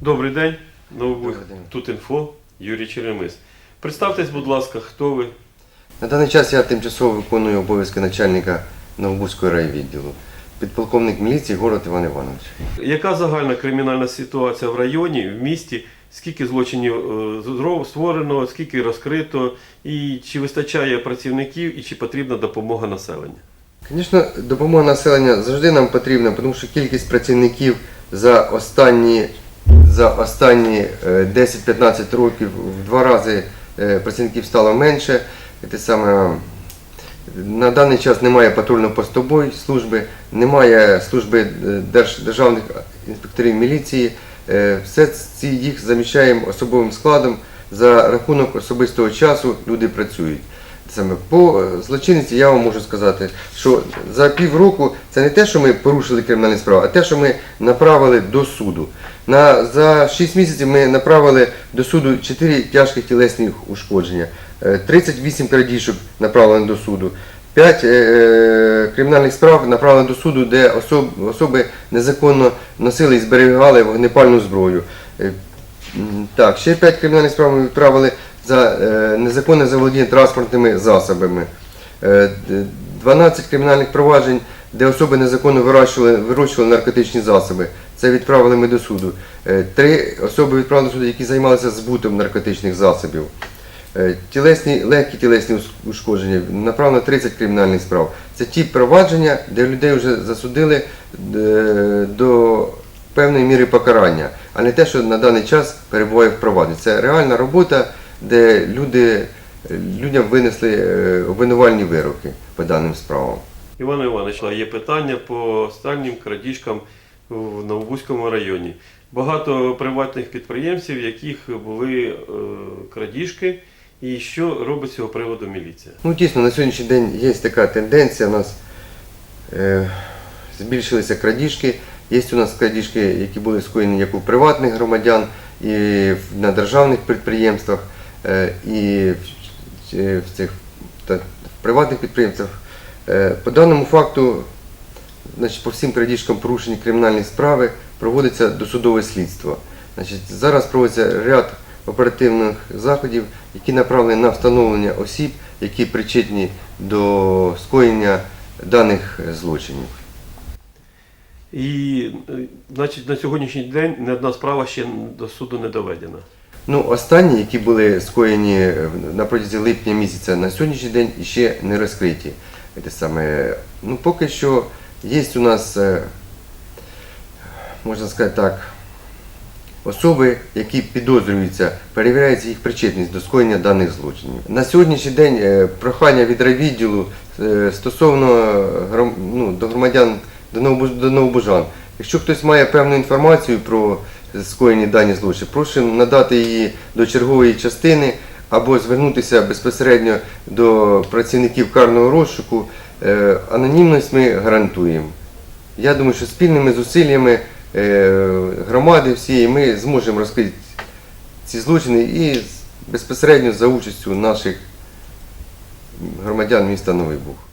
Добрий день, Новобух. Тут інфо, Юрій Черемис. Представтесь, будь ласка, хто ви? На даний час я тимчасово виконую обов'язки начальника Новобузького райвідділу, підполковник міліції город Іван Іванович. Яка загальна кримінальна ситуація в районі, в місті? Скільки злочинів е, створено, скільки розкрито, і чи вистачає працівників, і чи потрібна допомога населення? Звісно, допомога населення завжди нам потрібна, тому що кількість працівників за останні, за останні е, 10-15 років в два рази е, працівників стало менше. Те саме, на даний час немає патрульно-постової служби, немає служби е, держ- державних інспекторів міліції. Е, Все ці їх заміщаємо особовим складом. За рахунок особистого часу люди працюють. Саме по е, злочинності я вам можу сказати, що за півроку це не те, що ми порушили кримінальні справи, а те, що ми направили до суду. На, за 6 місяців ми направили до суду 4 тяжких тілесні ушкодження, е, 38 крадіжок направлено до суду, 5 е, кримінальних справ направлено до суду, де особ, особи незаконно носили і зберігали вогнепальну зброю. Е, Так, ще 5 кримінальних справ ми відправили за е, незаконне заволодіння транспортними засобами. Е, 12 кримінальних проваджень, де особи незаконно вирощували, вирощували наркотичні засоби. Це відправили ми до суду. Е, Три особи відправили до суду, які займалися збутом наркотичних засобів. Е, Тілесні, легкі тілесні ушкодження, направлено 30 кримінальних справ. Це ті провадження, де людей вже засудили е, до певної міри покарання, а не те, що на даний час перебуває в провадженні. Це реальна робота, де люди, людям винесли е, обвинувальні вироки по даним справам. Іван Іванович, є питання по останнім крадіжкам в Новобузькому районі. Багато приватних підприємців, яких були е, крадіжки, і що робить з цього приводу міліція? Ну, дійсно, на сьогоднішній день є така тенденція. У нас е, збільшилися крадіжки. Є у нас крадіжки, які були скоєні як у приватних громадян, і на державних підприємствах, і в, е, цих в приватних підприємствах. Е, по даному факту, значить, по всім крадіжкам порушені кримінальні справи, проводиться досудове слідство. Значить, зараз проводиться ряд оперативних заходів, які направлені на встановлення осіб, які причетні до скоєння даних е, злочинів. І е, значить, на сьогоднішній день ні одна справа ще до суду не доведена. Ну, останні, які були скоєні е, на протязі липня місяця, на сьогоднішній день ще не розкриті. Саме, ну, поки що є у нас, е, можна сказати так, особи, які підозрюються, перевіряється їх причетність до скоєння даних злочинів. На сьогоднішній день е, прохання від райвідділу стосовно ну, до громадян до Новобужан. Якщо хтось має певну інформацію про скоєні дані злочини, прошу надати її до чергової частини або звернутися безпосередньо до працівників карного розшуку. Е, Анонімність ми гарантуємо. Я думаю, що спільними зусиллями е, громади всієї ми зможемо розкрити ці злочини і безпосередньо за участю наших громадян міста Новий Буг.